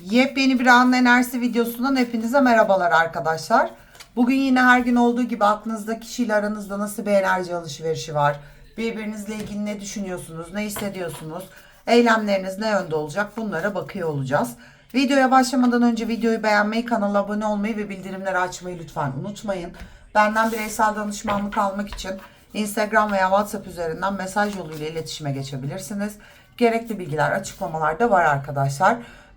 Yepyeni bir anın enerjisi videosundan hepinize merhabalar arkadaşlar. Bugün yine her gün olduğu gibi aklınızda kişiyle aranızda nasıl bir enerji alışverişi var? Birbirinizle ilgili ne düşünüyorsunuz, ne hissediyorsunuz? Eylemleriniz ne yönde olacak? Bunlara bakıyor olacağız. Videoya başlamadan önce videoyu beğenmeyi, kanala abone olmayı ve bildirimleri açmayı lütfen unutmayın. Benden bireysel danışmanlık almak için Instagram veya WhatsApp üzerinden mesaj yoluyla iletişime geçebilirsiniz. Gerekli bilgiler açıklamalarda var arkadaşlar.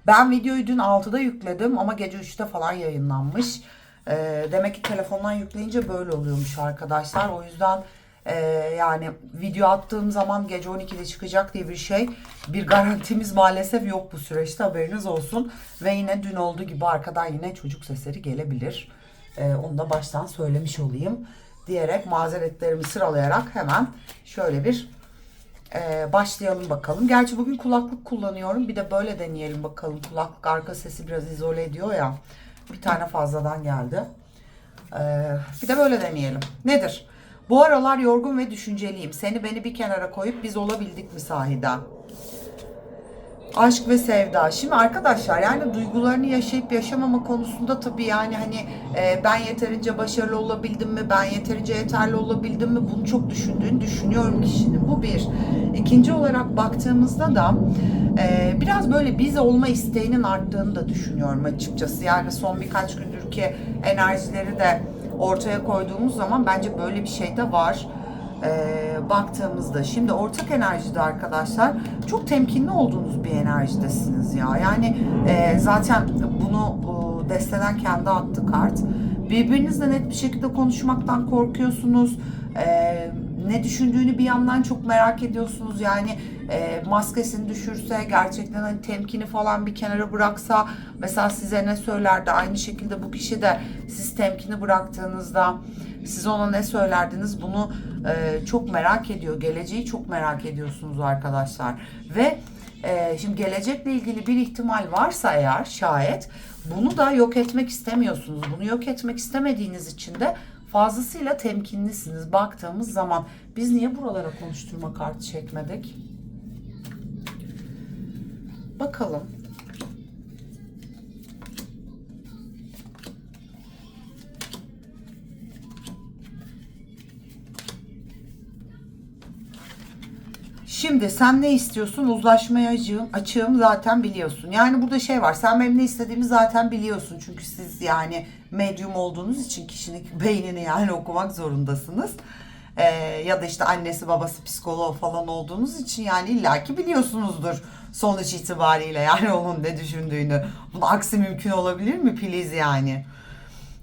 Ben videoyu dün 6'da yükledim ama gece 3'te falan yayınlanmış. Ee, demek ki telefondan yükleyince böyle oluyormuş arkadaşlar. O yüzden e, yani video attığım zaman gece 12'de çıkacak diye bir şey bir garantimiz maalesef yok bu süreçte haberiniz olsun. Ve yine dün olduğu gibi arkadan yine çocuk sesleri gelebilir. Ee, onu da baştan söylemiş olayım diyerek mazeretlerimi sıralayarak hemen şöyle bir ee, başlayalım bakalım. Gerçi bugün kulaklık kullanıyorum. Bir de böyle deneyelim bakalım. Kulaklık arka sesi biraz izole ediyor ya. Bir tane fazladan geldi. Ee, bir de böyle deneyelim. Nedir? Bu aralar yorgun ve düşünceliyim. Seni beni bir kenara koyup biz olabildik mi sahiden? Aşk ve sevda. Şimdi arkadaşlar yani duygularını yaşayıp yaşamama konusunda tabii yani hani e, ben yeterince başarılı olabildim mi, ben yeterince yeterli olabildim mi bunu çok düşündüğünü düşünüyorum kişinin. Bu bir. İkinci olarak baktığımızda da e, biraz böyle biz olma isteğinin arttığını da düşünüyorum açıkçası. Yani son birkaç gündür ki enerjileri de ortaya koyduğumuz zaman bence böyle bir şey de var e, baktığımızda şimdi ortak enerjide arkadaşlar çok temkinli olduğunuz bir enerjidesiniz ya. Yani e, zaten bunu bu desteden kendi attı kart. Birbirinizle net bir şekilde konuşmaktan korkuyorsunuz. E, ne düşündüğünü bir yandan çok merak ediyorsunuz. Yani e, maskesini düşürse gerçekten hani temkini falan bir kenara bıraksa mesela size ne söylerdi aynı şekilde bu kişi de siz temkini bıraktığınızda siz ona ne söylerdiniz bunu e, çok merak ediyor. Geleceği çok merak ediyorsunuz arkadaşlar. Ve e, şimdi gelecekle ilgili bir ihtimal varsa eğer şayet bunu da yok etmek istemiyorsunuz. Bunu yok etmek istemediğiniz için de fazlasıyla temkinlisiniz. Baktığımız zaman biz niye buralara konuşturma kartı çekmedik? Bakalım. Şimdi sen ne istiyorsun? Uzlaşmaya açığım, açığım zaten biliyorsun. Yani burada şey var. Sen benim ne istediğimi zaten biliyorsun. Çünkü siz yani medyum olduğunuz için kişinin beynini yani okumak zorundasınız. Ee, ya da işte annesi babası psikolog falan olduğunuz için yani illaki biliyorsunuzdur sonuç itibariyle yani onun ne düşündüğünü. Bunun aksi mümkün olabilir mi? Please yani.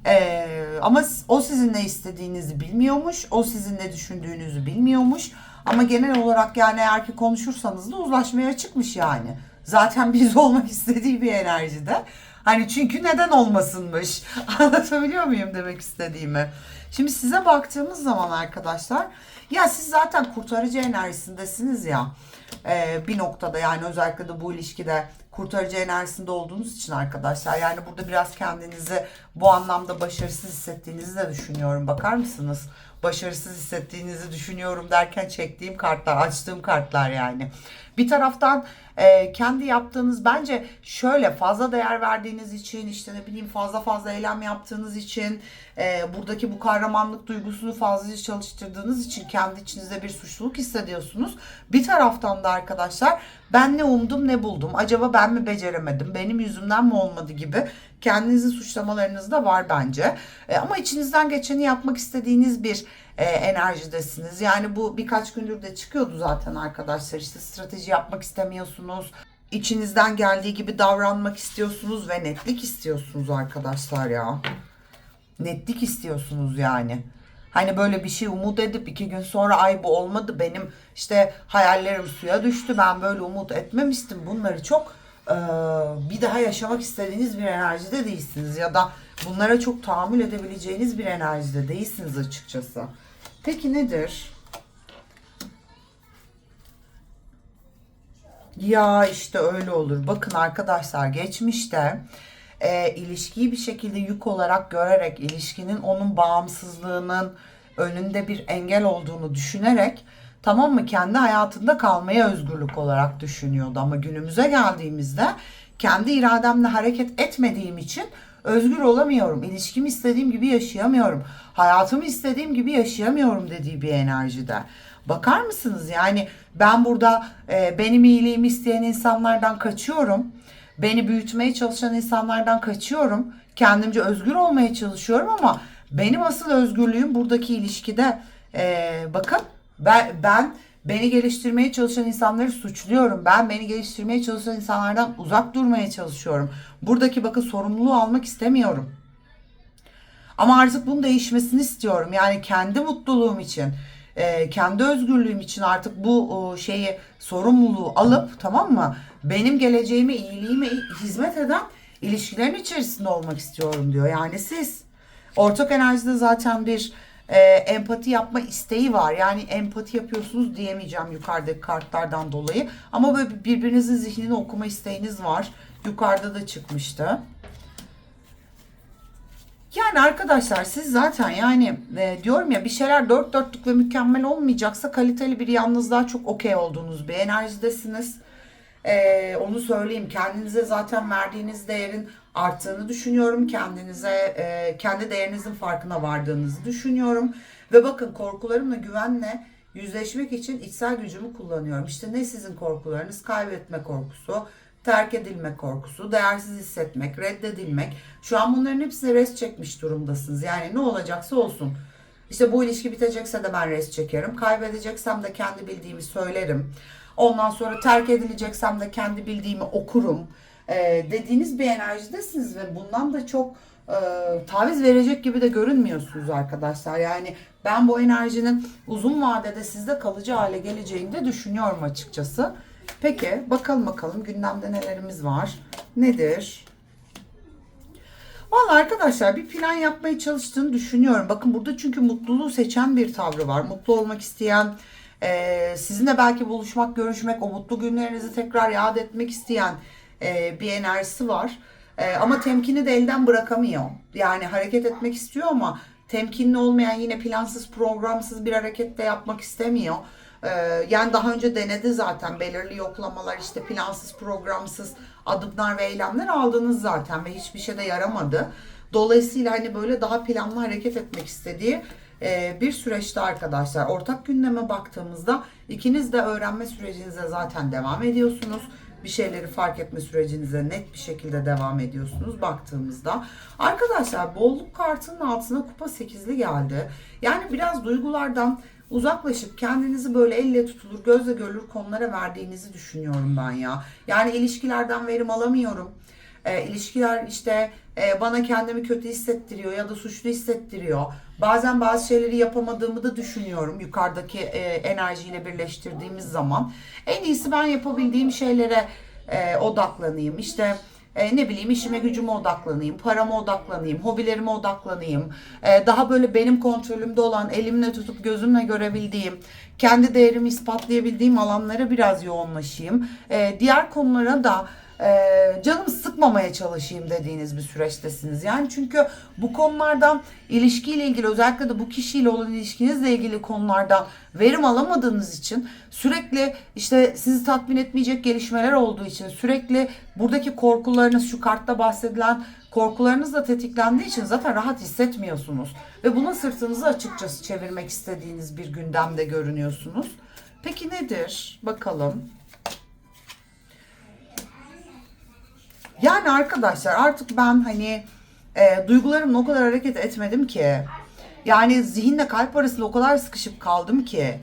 Ee, ama o sizin ne istediğinizi bilmiyormuş. O sizin ne düşündüğünüzü bilmiyormuş. Ama genel olarak yani eğer ki konuşursanız da uzlaşmaya çıkmış yani. Zaten biz olmak istediği bir enerjide. Hani çünkü neden olmasınmış. Anlatabiliyor muyum demek istediğimi? Şimdi size baktığımız zaman arkadaşlar ya siz zaten kurtarıcı enerjisindesiniz ya e, bir noktada yani özellikle de bu ilişkide kurtarıcı enerjisinde olduğunuz için arkadaşlar yani burada biraz kendinizi bu anlamda başarısız hissettiğinizi de düşünüyorum bakar mısınız? Başarısız hissettiğinizi düşünüyorum derken çektiğim kartlar açtığım kartlar yani. Bir taraftan e, kendi yaptığınız bence şöyle fazla değer verdiğiniz için işte ne bileyim fazla fazla eylem yaptığınız için e, buradaki bu kahramanlık duygusunu fazlaca çalıştırdığınız için kendi içinizde bir suçluluk hissediyorsunuz. Bir taraftan da arkadaşlar ben ne umdum ne buldum acaba ben mi beceremedim benim yüzümden mi olmadı gibi kendinizi suçlamalarınız da var bence. E, ama içinizden geçeni yapmak istediğiniz bir e, enerjidesiniz. Yani bu birkaç gündür de çıkıyordu zaten arkadaşlar. İşte strateji yapmak istemiyorsunuz. İçinizden geldiği gibi davranmak istiyorsunuz ve netlik istiyorsunuz arkadaşlar ya. Netlik istiyorsunuz yani. Hani böyle bir şey umut edip iki gün sonra ay bu olmadı benim işte hayallerim suya düştü ben böyle umut etmemiştim. Bunları çok e, bir daha yaşamak istediğiniz bir enerjide değilsiniz ya da bunlara çok tahammül edebileceğiniz bir enerjide değilsiniz açıkçası. Peki nedir? Ya işte öyle olur. Bakın arkadaşlar geçmişte e, ilişkiyi bir şekilde yük olarak görerek ilişkinin onun bağımsızlığının önünde bir engel olduğunu düşünerek tamam mı kendi hayatında kalmaya özgürlük olarak düşünüyordu ama günümüze geldiğimizde kendi irademle hareket etmediğim için özgür olamıyorum. İlişkimi istediğim gibi yaşayamıyorum. Hayatımı istediğim gibi yaşayamıyorum dediği bir enerjide. Bakar mısınız? Yani ben burada e, benim iyiliğimi isteyen insanlardan kaçıyorum. Beni büyütmeye çalışan insanlardan kaçıyorum. Kendimce özgür olmaya çalışıyorum ama benim asıl özgürlüğüm buradaki ilişkide. E, bakın ben, ben beni geliştirmeye çalışan insanları suçluyorum. Ben beni geliştirmeye çalışan insanlardan uzak durmaya çalışıyorum. Buradaki bakın sorumluluğu almak istemiyorum. Ama artık bunun değişmesini istiyorum. Yani kendi mutluluğum için, e, kendi özgürlüğüm için artık bu şeyi sorumluluğu alıp tamam mı? Benim geleceğime, iyiliğime hizmet eden ilişkilerin içerisinde olmak istiyorum diyor. Yani siz ortak enerjide zaten bir e, empati yapma isteği var. Yani empati yapıyorsunuz diyemeyeceğim yukarıdaki kartlardan dolayı. Ama böyle birbirinizin zihnini okuma isteğiniz var. Yukarıda da çıkmıştı. Yani arkadaşlar siz zaten yani e, diyorum ya bir şeyler dört dörtlük ve mükemmel olmayacaksa kaliteli bir yalnızlığa çok okey olduğunuz bir enerjidesiniz. E, onu söyleyeyim kendinize zaten verdiğiniz değerin arttığını düşünüyorum. Kendinize e, kendi değerinizin farkına vardığınızı düşünüyorum. Ve bakın korkularımla güvenle yüzleşmek için içsel gücümü kullanıyorum. İşte ne sizin korkularınız? Kaybetme korkusu, terk edilme korkusu, değersiz hissetmek, reddedilmek. Şu an bunların hepsine res çekmiş durumdasınız. Yani ne olacaksa olsun. İşte bu ilişki bitecekse de ben res çekerim. Kaybedeceksem de kendi bildiğimi söylerim. Ondan sonra terk edileceksem de kendi bildiğimi okurum. Ee, dediğiniz bir enerjidesiniz ve bundan da çok e, taviz verecek gibi de görünmüyorsunuz arkadaşlar. Yani ben bu enerjinin uzun vadede sizde kalıcı hale geleceğini de düşünüyorum açıkçası. Peki bakalım bakalım gündemde nelerimiz var. Nedir? Valla arkadaşlar bir plan yapmaya çalıştığını düşünüyorum. Bakın burada çünkü mutluluğu seçen bir tavrı var. Mutlu olmak isteyen, e, sizinle belki buluşmak, görüşmek, o mutlu günlerinizi tekrar yad etmek isteyen e, bir enerjisi var. E, ama temkini de elden bırakamıyor. Yani hareket etmek istiyor ama temkinli olmayan yine plansız, programsız bir hareket de yapmak istemiyor. E, yani daha önce denedi zaten belirli yoklamalar işte plansız, programsız adımlar ve eylemler aldınız zaten ve hiçbir şey de yaramadı. Dolayısıyla hani böyle daha planlı hareket etmek istediği bir süreçte arkadaşlar. Ortak gündeme baktığımızda ikiniz de öğrenme sürecinize zaten devam ediyorsunuz. Bir şeyleri fark etme sürecinize net bir şekilde devam ediyorsunuz baktığımızda. Arkadaşlar bolluk kartının altına kupa 8'li geldi. Yani biraz duygulardan uzaklaşıp kendinizi böyle elle tutulur, gözle görülür konulara verdiğinizi düşünüyorum ben ya. Yani ilişkilerden verim alamıyorum. E, ilişkiler işte e, bana kendimi kötü hissettiriyor ya da suçlu hissettiriyor. Bazen bazı şeyleri yapamadığımı da düşünüyorum yukarıdaki e, enerjiyle birleştirdiğimiz zaman. En iyisi ben yapabildiğim şeylere e, odaklanayım. İşte e, ne bileyim işime gücüme odaklanayım, parama odaklanayım, hobilerime odaklanayım. E, daha böyle benim kontrolümde olan, elimle tutup gözümle görebildiğim, kendi değerimi ispatlayabildiğim alanlara biraz yoğunlaşayım. E, diğer konulara da e, canımı sıkmamaya çalışayım dediğiniz bir süreçtesiniz. Yani çünkü bu konulardan ilişkiyle ilgili özellikle de bu kişiyle olan ilişkinizle ilgili konulardan verim alamadığınız için sürekli işte sizi tatmin etmeyecek gelişmeler olduğu için sürekli buradaki korkularınız şu kartta bahsedilen korkularınız da tetiklendiği için zaten rahat hissetmiyorsunuz. Ve buna sırtınızı açıkçası çevirmek istediğiniz bir gündemde görünüyorsunuz. Peki nedir? Bakalım. Yani arkadaşlar artık ben hani e, duygularımla o kadar hareket etmedim ki. Yani zihinle kalp arasında o kadar sıkışıp kaldım ki.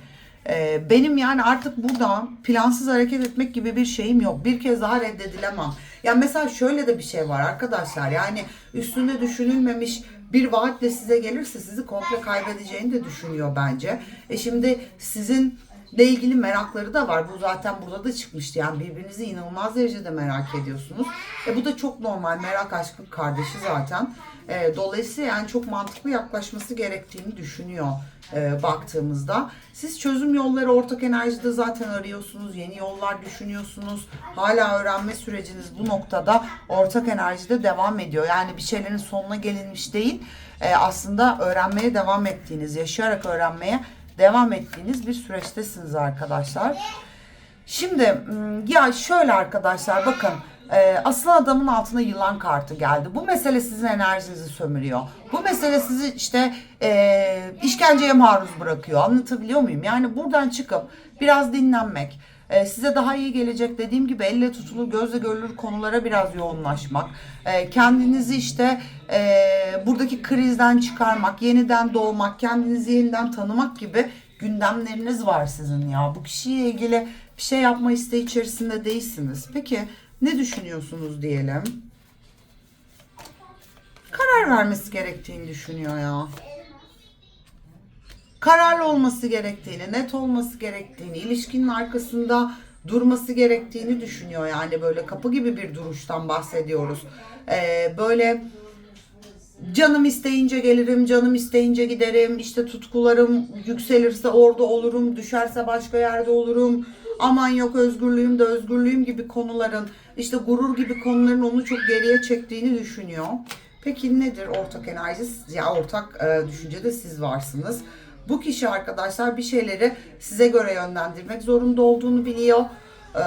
e, benim yani artık burada plansız hareket etmek gibi bir şeyim yok. Bir kez daha reddedilemem. Yani mesela şöyle de bir şey var arkadaşlar. Yani üstünde düşünülmemiş bir vaatle size gelirse sizi komple kaybedeceğini de düşünüyor bence. E şimdi sizin ile ilgili merakları da var. Bu zaten burada da çıkmıştı. Yani birbirinizi inanılmaz derecede merak ediyorsunuz. E bu da çok normal. Merak aşkın kardeşi zaten. E, dolayısıyla yani çok mantıklı yaklaşması gerektiğini düşünüyor e, baktığımızda. Siz çözüm yolları ortak enerjide zaten arıyorsunuz. Yeni yollar düşünüyorsunuz. Hala öğrenme süreciniz bu noktada ortak enerjide devam ediyor. Yani bir şeylerin sonuna gelinmiş değil. E, aslında öğrenmeye devam ettiğiniz, yaşayarak öğrenmeye devam ettiğiniz bir süreçtesiniz arkadaşlar. Şimdi ya şöyle arkadaşlar bakın Ee, aslan adamın altına yılan kartı geldi. Bu mesele sizin enerjinizi sömürüyor. Bu mesele sizi işte e, işkenceye maruz bırakıyor. Anlatabiliyor muyum? Yani buradan çıkıp biraz dinlenmek, e, size daha iyi gelecek dediğim gibi elle tutulur, gözle görülür konulara biraz yoğunlaşmak, e, kendinizi işte e, buradaki krizden çıkarmak, yeniden doğmak, kendinizi yeniden tanımak gibi gündemleriniz var sizin ya. Bu kişiyle ilgili bir şey yapma isteği içerisinde değilsiniz. Peki ne düşünüyorsunuz diyelim? Karar vermesi gerektiğini düşünüyor ya. Kararlı olması gerektiğini, net olması gerektiğini, ilişkinin arkasında durması gerektiğini düşünüyor. Yani böyle kapı gibi bir duruştan bahsediyoruz. Ee, böyle canım isteyince gelirim, canım isteyince giderim, işte tutkularım yükselirse orada olurum, düşerse başka yerde olurum. Aman yok özgürlüğüm de özgürlüğüm gibi konuların, işte gurur gibi konuların onu çok geriye çektiğini düşünüyor. Peki nedir ortak enerji? Ya ortak e, düşüncede siz varsınız. Bu kişi arkadaşlar bir şeyleri size göre yönlendirmek zorunda olduğunu biliyor. Ee,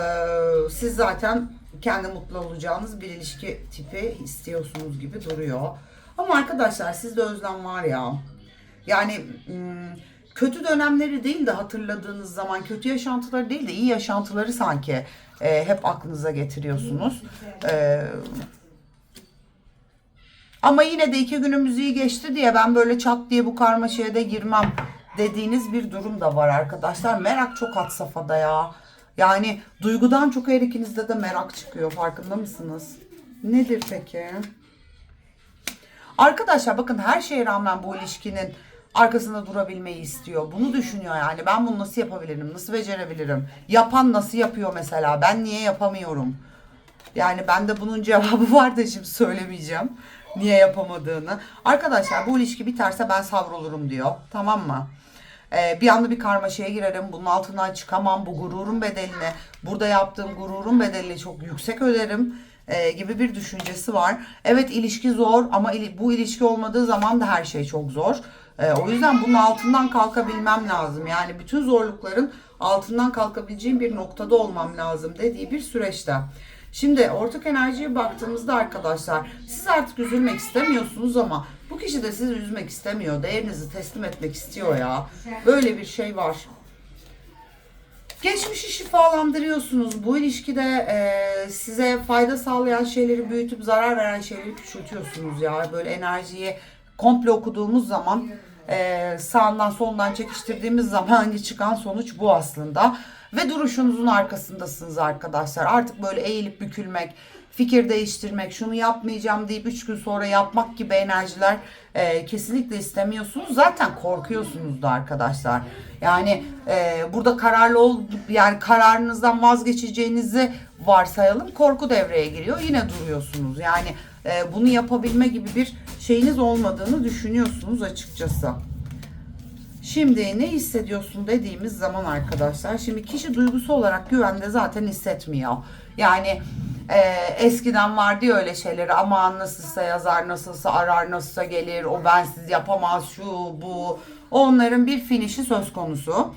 siz zaten kendi mutlu olacağınız bir ilişki tipi istiyorsunuz gibi duruyor. Ama arkadaşlar sizde özlem var ya. Yani hmm, kötü dönemleri değil de hatırladığınız zaman kötü yaşantıları değil de iyi yaşantıları sanki e, hep aklınıza getiriyorsunuz. Ee, ama yine de iki günümüz iyi geçti diye ben böyle çat diye bu karmaşaya da girmem dediğiniz bir durum da var arkadaşlar. Merak çok had safhada ya. Yani duygudan çok her ikinizde de merak çıkıyor farkında mısınız? Nedir peki? Arkadaşlar bakın her şeye rağmen bu ilişkinin arkasında durabilmeyi istiyor. Bunu düşünüyor yani. Ben bunu nasıl yapabilirim? Nasıl becerebilirim? Yapan nasıl yapıyor mesela? Ben niye yapamıyorum? Yani bende bunun cevabı var da şimdi söylemeyeceğim. Niye yapamadığını. Arkadaşlar bu ilişki biterse ben savrulurum diyor. Tamam mı? Ee, bir anda bir karmaşaya girerim. Bunun altından çıkamam. Bu gururun bedelini, burada yaptığım gururun bedelini çok yüksek öderim e, gibi bir düşüncesi var. Evet ilişki zor ama ili- bu ilişki olmadığı zaman da her şey çok zor. E, o yüzden bunun altından kalkabilmem lazım. Yani bütün zorlukların altından kalkabileceğim bir noktada olmam lazım dediği bir süreçte. Şimdi ortak enerjiye baktığımızda arkadaşlar siz artık üzülmek istemiyorsunuz ama bu kişi de sizi üzmek istemiyor. Değerinizi teslim etmek istiyor ya. Böyle bir şey var. Geçmişi şifalandırıyorsunuz. Bu ilişkide e, size fayda sağlayan şeyleri büyütüp zarar veren şeyleri küçültüyorsunuz ya. Böyle enerjiyi komple okuduğumuz zaman e, sağından solundan çekiştirdiğimiz zaman çıkan sonuç bu aslında. Ve duruşunuzun arkasındasınız arkadaşlar. Artık böyle eğilip bükülmek, fikir değiştirmek, şunu yapmayacağım deyip 3 gün sonra yapmak gibi enerjiler e, kesinlikle istemiyorsunuz. Zaten korkuyorsunuz da arkadaşlar. Yani e, burada kararlı ol, yani kararınızdan vazgeçeceğinizi varsayalım. Korku devreye giriyor. Yine duruyorsunuz. Yani e, bunu yapabilme gibi bir şeyiniz olmadığını düşünüyorsunuz açıkçası. Şimdi ne hissediyorsun dediğimiz zaman arkadaşlar şimdi kişi duygusu olarak güvende zaten hissetmiyor. Yani e, eskiden vardı ya öyle şeyleri aman nasılsa yazar nasılsa arar nasılsa gelir o bensiz yapamaz şu bu onların bir finişi söz konusu.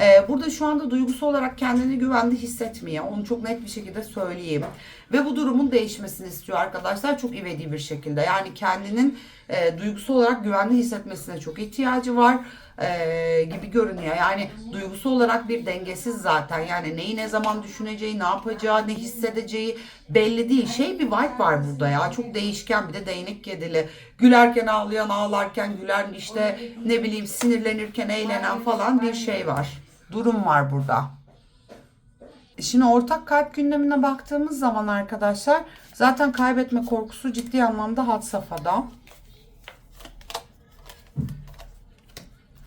E, burada şu anda duygusu olarak kendini güvende hissetmiyor. Onu çok net bir şekilde söyleyeyim. Ve bu durumun değişmesini istiyor arkadaşlar çok ivedi bir şekilde. Yani kendinin e, duygusal olarak güvende hissetmesine çok ihtiyacı var e, gibi görünüyor. Yani duygusu olarak bir dengesiz zaten. Yani neyi ne zaman düşüneceği, ne yapacağı, ne hissedeceği belli değil. Şey bir vibe var burada ya. Çok değişken bir de değnek kedili. Gülerken ağlayan, ağlarken gülen işte ne bileyim sinirlenirken eğlenen falan bir şey var. Durum var burada. Şimdi ortak kalp gündemine baktığımız zaman arkadaşlar zaten kaybetme korkusu ciddi anlamda had safhada.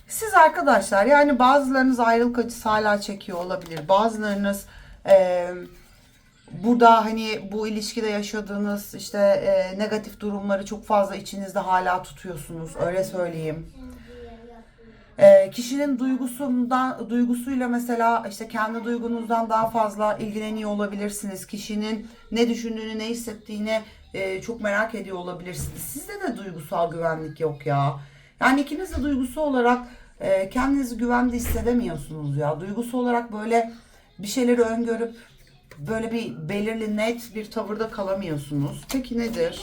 Siz arkadaşlar yani bazılarınız ayrılık acısı hala çekiyor olabilir. Bazılarınız e, burada hani bu ilişkide yaşadığınız işte e, negatif durumları çok fazla içinizde hala tutuyorsunuz. Öyle söyleyeyim. E, kişinin duygusundan duygusuyla mesela işte kendi duygunuzdan daha fazla ilgileniyor olabilirsiniz. Kişinin ne düşündüğünü, ne hissettiğini e, çok merak ediyor olabilirsiniz. Sizde de duygusal güvenlik yok ya. Yani ikiniz de duygusu olarak e, kendinizi güvende hissedemiyorsunuz ya. Duygusu olarak böyle bir şeyleri öngörüp böyle bir belirli net bir tavırda kalamıyorsunuz. Peki nedir?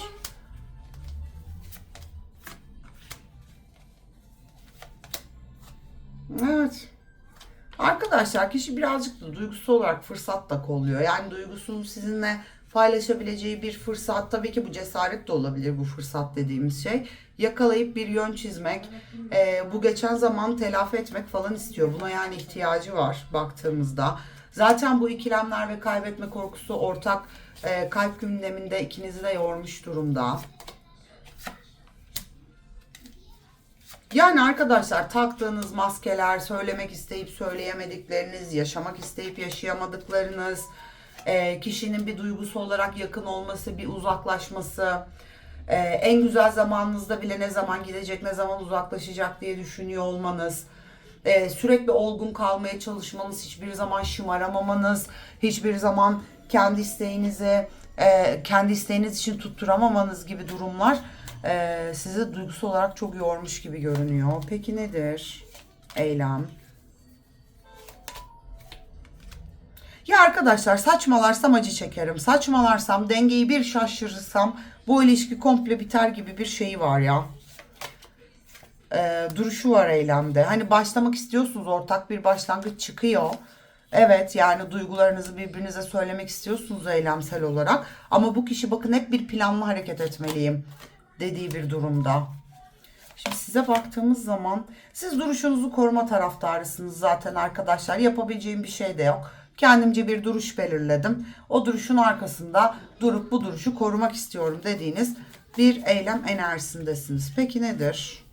Evet. Arkadaşlar kişi birazcık da duygusal olarak fırsat da kolluyor. Yani duygusunu sizinle paylaşabileceği bir fırsat. Tabii ki bu cesaret de olabilir bu fırsat dediğimiz şey. Yakalayıp bir yön çizmek, e, bu geçen zaman telafi etmek falan istiyor. Buna yani ihtiyacı var baktığımızda. Zaten bu ikilemler ve kaybetme korkusu ortak e, kalp gündeminde ikinizi de yormuş durumda. Yani arkadaşlar taktığınız maskeler, söylemek isteyip söyleyemedikleriniz, yaşamak isteyip yaşayamadıklarınız, e, kişinin bir duygusu olarak yakın olması, bir uzaklaşması, e, en güzel zamanınızda bile ne zaman gidecek, ne zaman uzaklaşacak diye düşünüyor olmanız, e, sürekli olgun kalmaya çalışmanız, hiçbir zaman şımaramamanız, hiçbir zaman kendi isteğinizi, kendi isteğiniz için tutturamamanız gibi durumlar e, sizi duygusal olarak çok yormuş gibi görünüyor. Peki nedir? Eylem. Ya arkadaşlar saçmalarsam acı çekerim. Saçmalarsam dengeyi bir şaşırırsam bu ilişki komple biter gibi bir şeyi var ya. Ee, duruşu var eylemde. Hani başlamak istiyorsunuz ortak bir başlangıç çıkıyor. Evet yani duygularınızı birbirinize söylemek istiyorsunuz eylemsel olarak. Ama bu kişi bakın hep bir planlı hareket etmeliyim dediği bir durumda. Şimdi size baktığımız zaman siz duruşunuzu koruma taraftarısınız zaten arkadaşlar. Yapabileceğim bir şey de yok. Kendimce bir duruş belirledim. O duruşun arkasında durup bu duruşu korumak istiyorum dediğiniz bir eylem enerjisindesiniz. Peki nedir?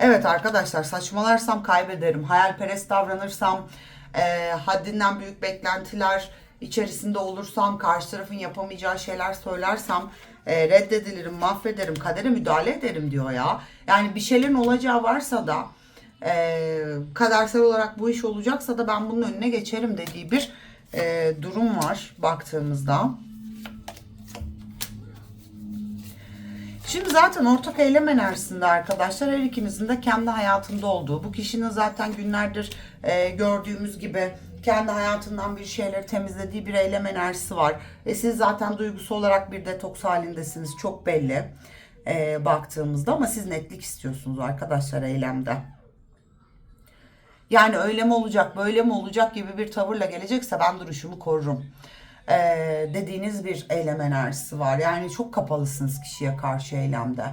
Evet arkadaşlar saçmalarsam kaybederim. Hayalperest davranırsam, e, haddinden büyük beklentiler içerisinde olursam, karşı tarafın yapamayacağı şeyler söylersem e, reddedilirim, mahvederim, kadere müdahale ederim diyor ya. Yani bir şeylerin olacağı varsa da e, kadersel olarak bu iş olacaksa da ben bunun önüne geçerim dediği bir e, durum var baktığımızda. Şimdi zaten ortak eylem enerjisinde arkadaşlar her ikinizin de kendi hayatında olduğu, bu kişinin zaten günlerdir e, gördüğümüz gibi kendi hayatından bir şeyleri temizlediği bir eylem enerjisi var. Ve siz zaten duygusu olarak bir detoks halindesiniz çok belli e, baktığımızda ama siz netlik istiyorsunuz arkadaşlar eylemde. Yani öyle mi olacak böyle mi olacak gibi bir tavırla gelecekse ben duruşumu korurum. Ee, dediğiniz bir eylem enerjisi var. Yani çok kapalısınız kişiye karşı eylemde.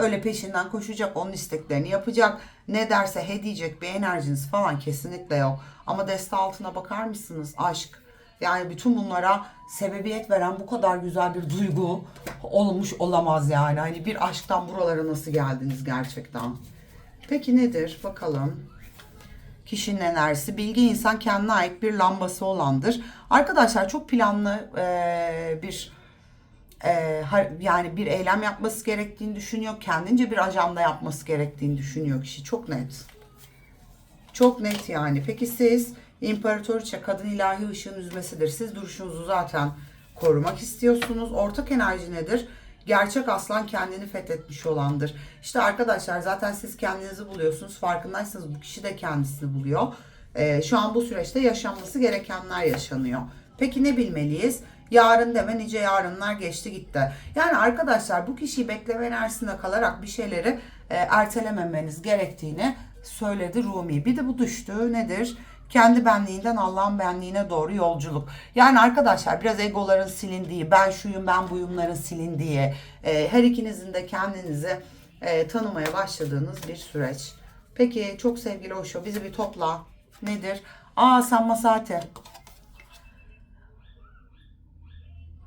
Öyle peşinden koşacak, onun isteklerini yapacak. Ne derse he diyecek bir enerjiniz falan kesinlikle yok. Ama deste altına bakar mısınız? Aşk. Yani bütün bunlara sebebiyet veren bu kadar güzel bir duygu olmuş olamaz yani. Hani bir aşktan buralara nasıl geldiniz gerçekten? Peki nedir? Bakalım. Kişinin enerjisi. Bilgi insan kendine ait bir lambası olandır. Arkadaşlar çok planlı e, bir e, yani bir eylem yapması gerektiğini düşünüyor. Kendince bir ajanda yapması gerektiğini düşünüyor kişi. Çok net. Çok net yani. Peki siz imparatoriçe kadın ilahi ışığın üzmesidir. Siz duruşunuzu zaten korumak istiyorsunuz. Ortak enerji nedir? Gerçek aslan kendini fethetmiş olandır. İşte arkadaşlar zaten siz kendinizi buluyorsunuz. Farkındaysanız bu kişi de kendisini buluyor. Ee, şu an bu süreçte yaşanması gerekenler yaşanıyor. Peki ne bilmeliyiz? Yarın deme nice yarınlar geçti gitti. Yani arkadaşlar bu kişiyi bekleme enerjisinde kalarak bir şeyleri e, ertelememeniz gerektiğini söyledi Rumi. Bir de bu düştü nedir? Kendi benliğinden Allah'ın benliğine doğru yolculuk. Yani arkadaşlar biraz egoların silindiği, ben şuyum ben buyumların silindiği, e, her ikinizin de kendinizi e, tanımaya başladığınız bir süreç. Peki çok sevgili Oşo bizi bir topla. Nedir? Aa sanma saati.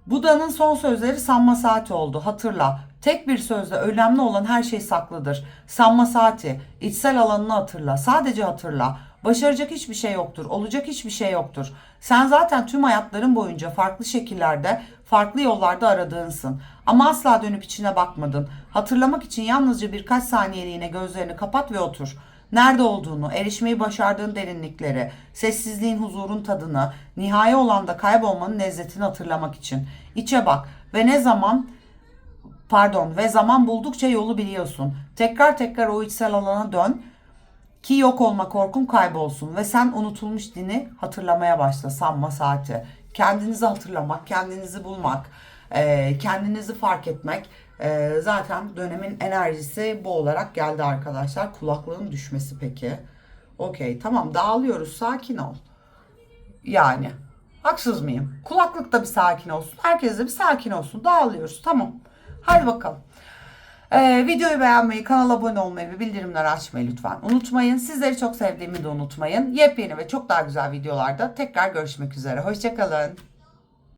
Buda'nın son sözleri sanma saati oldu. Hatırla. Tek bir sözde önemli olan her şey saklıdır. Sanma saati. içsel alanını hatırla. Sadece hatırla. Başaracak hiçbir şey yoktur. Olacak hiçbir şey yoktur. Sen zaten tüm hayatların boyunca farklı şekillerde, farklı yollarda aradığınsın. Ama asla dönüp içine bakmadın. Hatırlamak için yalnızca birkaç saniyeliğine gözlerini kapat ve otur. Nerede olduğunu, erişmeyi başardığın derinlikleri, sessizliğin huzurun tadını, nihai olanda kaybolmanın lezzetini hatırlamak için. İçe bak ve ne zaman pardon ve zaman buldukça yolu biliyorsun. Tekrar tekrar o içsel alana dön Ki yok olma korkun kaybolsun ve sen unutulmuş dini hatırlamaya başla sanma saati. Kendinizi hatırlamak, kendinizi bulmak, e, kendinizi fark etmek e, zaten dönemin enerjisi bu olarak geldi arkadaşlar. Kulaklığın düşmesi peki. Okey tamam dağılıyoruz sakin ol. Yani haksız mıyım? Kulaklık da bir sakin olsun. Herkes de bir sakin olsun. Dağılıyoruz tamam. Hadi bakalım. Ee, videoyu beğenmeyi, kanala abone olmayı ve bildirimleri açmayı lütfen unutmayın. Sizleri çok sevdiğimi de unutmayın. Yepyeni ve çok daha güzel videolarda tekrar görüşmek üzere. Hoşçakalın.